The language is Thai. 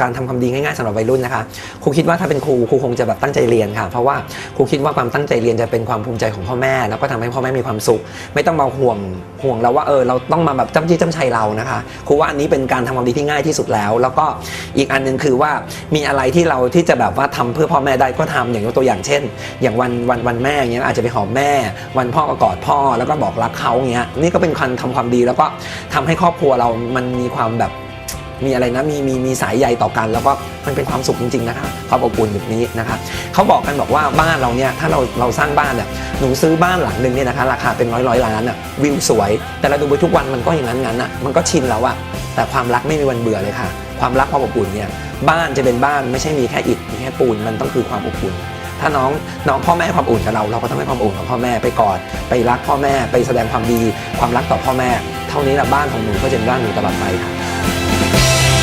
การทำความดีง่ายๆสำหรับวัยรุ่นนะคะครูคิดว่าถ้าเป็นครูครูคงจะแบบตั้งใจเรียนค่ะ เพราะว่าครูคิดว่าความตั้งใจเรียนจะเป็นความภูมิใจของพ่อแม่ แล้วก็ทำให้พ่อแม่มีความสุข ไม่ต้องมาห่วงห่วงเราว่าเออเราต้องมาแบบจ้ำจี้จ้ำชัยเรานะคะครูว่าอันนี้เป็นการทำความดีที่ง่ายที่สุดแล้ว แล้วก็อีกอันหนึงคือว่ามีอะไรที่เราที่จะแบบว่าทำเพื่อพ่อแม่ได้ก็ทำอย่างยกตัวอย่างเช่น อย่างวันวันวันแม่อย่างเงี้ยอาจจะไปหอมแม่ วันพ่อก็กอดพ่อแล้วก็บอกรักเขาอย่างเงี้ยนี่ก็เป็นการทำความดีแล้วก็ทำให้ครอบครัวเรามันมีความแบบ มีอะไรนะมีมีมีสายใยต่อกัน แล้วก็มันเป็นความสุขจริงๆนะคะความอบอุ่นแบบนี้นะคะเขาบอกกันบอกว่าบ้านเราเนี่ยถ้าเราเราสร้างบ้านเนี่ยหนูซื้อบ้านหลังหนึ่งเนี่ยนะคะราคาเป็นร้อยร้อยล้านอะวิวสวย แต่เราดูไปทุกวันมันก็อย่างนั้นงั้นอะมันก็ชินแล้วอะแต่ความรักไม่มีวันเบื่อเลยค่ะ ความรักความอบอุ่นเนี่ยบ้านจะเป็นบ้านไม่ใช่มีแค่อิฐมีแค่ปูนมันต้องคือความอบอุ่นถ้าน้องน้องพ่อแม่ความอุ่นกับเราเราก็ต้องให้ความอุ่นกับพ่อแม่ไปกอดไปรักพ่อแม่ไปแสดงความดี ความรักต่อพ่อแม่ เท่านี้แหละบ้านของหนูก็จะเป็นบ้านหนูตลอดไปค่ะ Thank you.